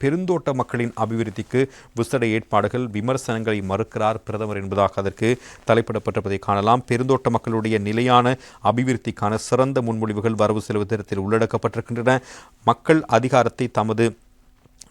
பெருந்தோட்ட மக்களின் அபிவிருத்திக்கு விசேட ஏற்பாடுகள் விமர்சனங்களை மறுக்கிறார் பிரதமர் என்பதாக அதற்கு தலைப்பிடப்பட்டிருப்பதை காணலாம். பெருந்தோட்ட மக்களுடைய நிலையான அபிவிருத்திக்கான சிறந்த முன்மொழிவுகள் வரவு செலவு திட்டத்தில் உள்ளடக்கப்பட்டிருக்கின்றன. மக்கள் அதிகாரத்தை தமது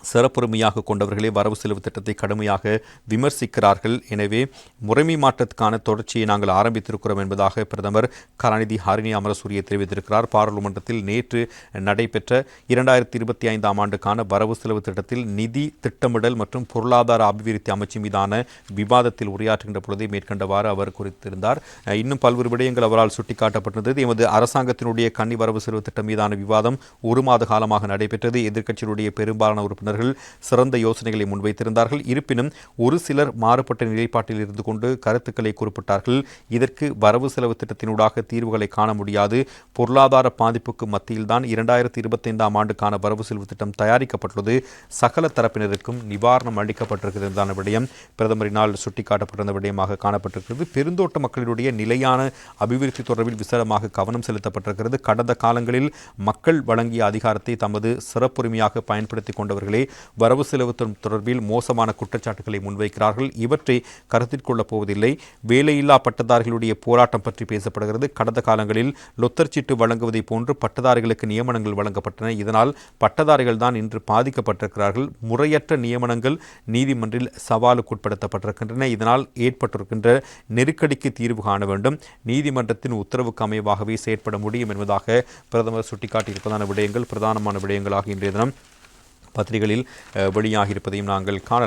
சிறப்புரிமையாக கொண்டவர்களே வரவு செலவு திட்டத்தை கடுமையாக விமர்சிக்கிறார்கள். எனவே முறைமை மாற்றத்துக்கான தொடர்ச்சியை நாங்கள் ஆரம்பித்திருக்கிறோம் என்பதாக பிரதமர் கலாநிதி ஹரிணி அமரசூரிய தெரிவித்திருக்கிறார். பாராளுமன்றத்தில் நேற்று நடைபெற்ற இரண்டாயிரத்தி இருபத்தி ஐந்தாம் ஆண்டுக்கான வரவு செலவு திட்டத்தில் நிதி திட்டமிடல் மற்றும் பொருளாதார அபிவிருத்தி அமைச்சு மீதான விவாதத்தில் உரையாற்றுகின்ற பொழுதே மேற்கண்டவாறு அவர் குறித்திருந்தார். இன்னும் பல்வேறு விடயங்கள் அவரால் சுட்டிக்காட்டப்பட்டிருந்தது. எமது அரசாங்கத்தினுடைய கன்னி வரவு செலவு திட்டம் மீதான விவாதம் ஒரு மாத காலமாக நடைபெற்றது. எதிர்க்கட்சியினுடைய பெரும்பாலான உறுப்பினர் உறுப்பினர்கள் சிறந்த யோசனைகளை முன்வைத்திருந்தார்கள். இருப்பினும் ஒரு சிலர் மாறுபட்ட நிலைப்பாட்டில் இருந்து கொண்டு கருத்துக்களை குறிப்பிட்டார்கள். இதற்கு வரவு செலவு திட்டத்தினூடாக தீர்வுகளை காண முடியாது. பொருளாதார பாதிப்புக்கு மத்தியில்தான் இரண்டாயிரத்தி இருபத்தைந்தாம் ஆண்டுக்கான வரவு செலவு திட்டம் தயாரிக்கப்பட்டுள்ளது. சகல தரப்பினருக்கும் நிவாரணம் அளிக்கப்பட்டிருக்கிறது விடயம் பிரதமரினால் சுட்டிக்காட்டப்பட்டிருந்த விடயமாக காணப்பட்டிருக்கிறது. பெருந்தோட்ட மக்களுடைய நிலையான அபிவிருத்தி தொடர்பில் விசேடமாக கவனம் செலுத்தப்பட்டிருக்கிறது. கடந்த காலங்களில் மக்கள் வழங்கிய அதிகாரத்தை தமது சிறப்புரிமையாக பயன்படுத்திக் கொண்டவர்களே வரவு செலவு தொடர்பில் மோசமான குற்றச்சாட்டுகளை முன்வைக்கிறார்கள். இவற்றை கருத்தில் கொள்ளப் போவதில்லை. வேலையில்லா பட்டதாரிகளுடைய போராட்டம் பற்றி பேசப்படுகிறது. கடந்த காலங்களில் லொத்தர் சீட்டு வழங்குவதை போன்று பட்டதாரிகளுக்கு நியமனங்கள் வழங்கப்பட்டன. இதனால் பட்டதாரிகள் தான் இன்று பாதிக்கப்பட்டிருக்கிறார்கள். முறையற்ற நியமனங்கள் நீதிமன்றில் சவாலுக்குட்படுத்தப்பட்டிருக்கின்றன இதனால் ஏற்பட்டிருக்கின்ற நெருக்கடிக்கு தீர்வு காண வேண்டும். நீதிமன்றத்தின் உத்தரவுக்கு அமைவாகவே செயற்பட முடியும் என்பதாக பிரதமர் சுட்டிக்காட்டியிருப்பதான விடயங்கள் பிரதானமான விடயங்களாக இன்றைய தினம் பத்திரிகைகளில் வெளியாகியிருப்பதையும் நாங்கள் காணலாம்.